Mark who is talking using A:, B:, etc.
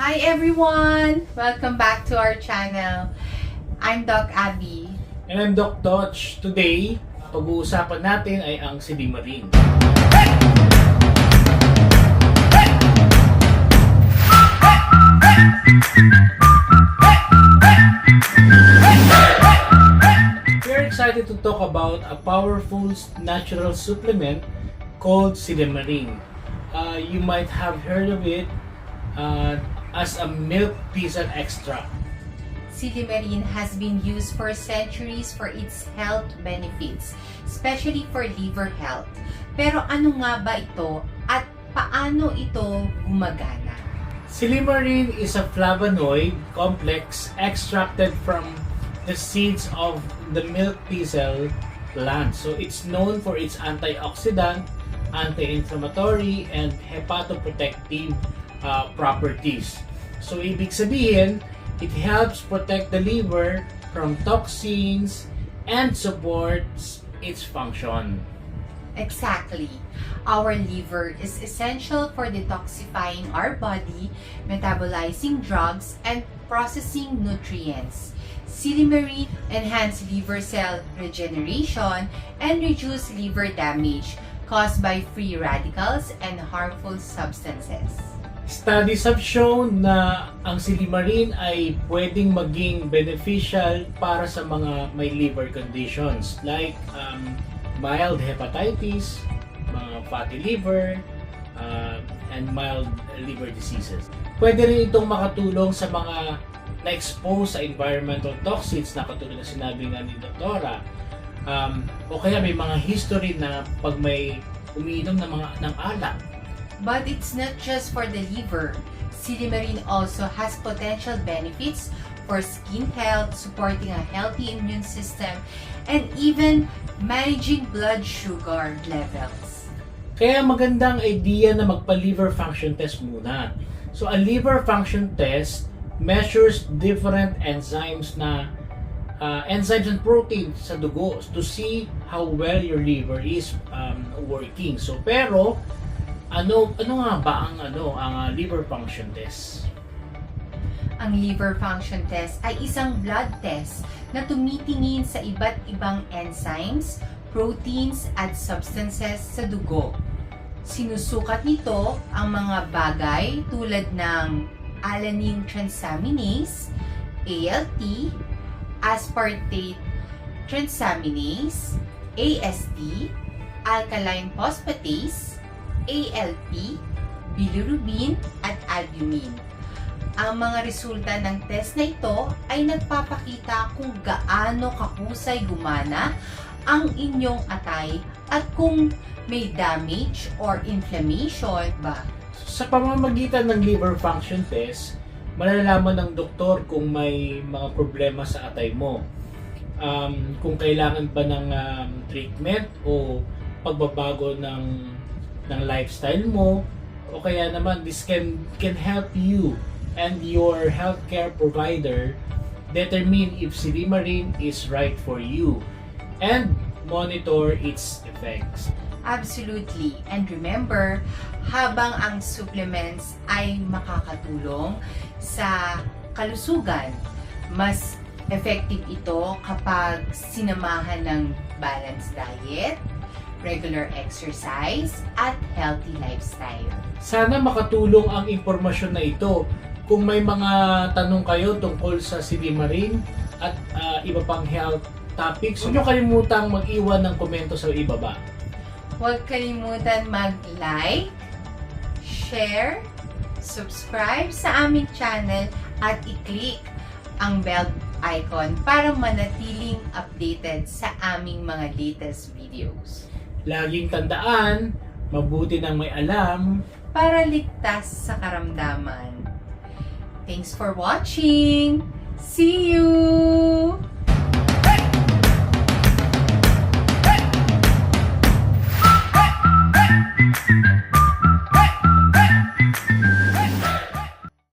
A: Hi everyone! Welcome back to our channel. I'm Doc Abby.
B: And I'm Doc Toch. Today, pag-uusapan natin ay ang silimarin. We're excited to talk about a powerful natural supplement called silimarin. Uh, you might have heard of it uh, as a milk thistle extract.
A: Silimarin has been used for centuries for its health benefits, especially for liver health. Pero ano nga ba ito at paano ito gumagana?
B: Silimarin is a flavonoid complex extracted from the seeds of the milk thistle plant. So it's known for its antioxidant, anti-inflammatory, and hepatoprotective uh, properties. So ibig sabihin, it helps protect the liver from toxins and supports its function.
A: Exactly. Our liver is essential for detoxifying our body, metabolizing drugs, and processing nutrients. Silimarin enhance liver cell regeneration and reduce liver damage caused by free radicals and harmful substances.
B: Studies have shown na ang silimarin ay pwedeng maging beneficial para sa mga may liver conditions like um, mild hepatitis, mga fatty liver, uh, and mild liver diseases. Pwede rin itong makatulong sa mga na-expose sa environmental toxins na katulad na sinabi nga ni Doktora. Um, o kaya may mga history na pag may umiinom ng mga ng alak
A: But it's not just for the liver. Silimarin also has potential benefits for skin health, supporting a healthy immune system, and even managing blood sugar levels.
B: Kaya magandang idea na magpa-liver function test muna. So, a liver function test measures different enzymes na uh, enzymes and proteins sa dugo to see how well your liver is um, working. So, pero ano ano nga ba ang ano ang uh, liver function test?
A: Ang liver function test ay isang blood test na tumitingin sa iba't ibang enzymes, proteins at substances sa dugo. Sinusukat nito ang mga bagay tulad ng alanine transaminase, ALT, aspartate transaminase, AST, alkaline phosphatase, ALP, bilirubin at albumin. Ang mga resulta ng test na ito ay nagpapakita kung gaano kahusay gumana ang inyong atay at kung may damage or inflammation ba.
B: Sa pamamagitan ng liver function test, malalaman ng doktor kung may mga problema sa atay mo. Um, kung kailangan ba ng um, treatment o pagbabago ng ng lifestyle mo o kaya naman this can can help you and your healthcare provider determine if silimarin is right for you and monitor its effects.
A: Absolutely. And remember, habang ang supplements ay makakatulong sa kalusugan, mas effective ito kapag sinamahan ng balanced diet, regular exercise, at healthy lifestyle.
B: Sana makatulong ang impormasyon na ito. Kung may mga tanong kayo tungkol sa silimarin at ah, iba pang health topics, huwag niyo kalimutang mag-iwan ng komento sa ibaba.
A: Huwag kalimutan mag-like, share, subscribe sa aming channel at i-click ang bell icon para manatiling updated sa aming mga latest videos.
B: Laging tandaan, mabuti nang may alam.
A: Para ligtas sa karamdaman. Thanks for watching! See you!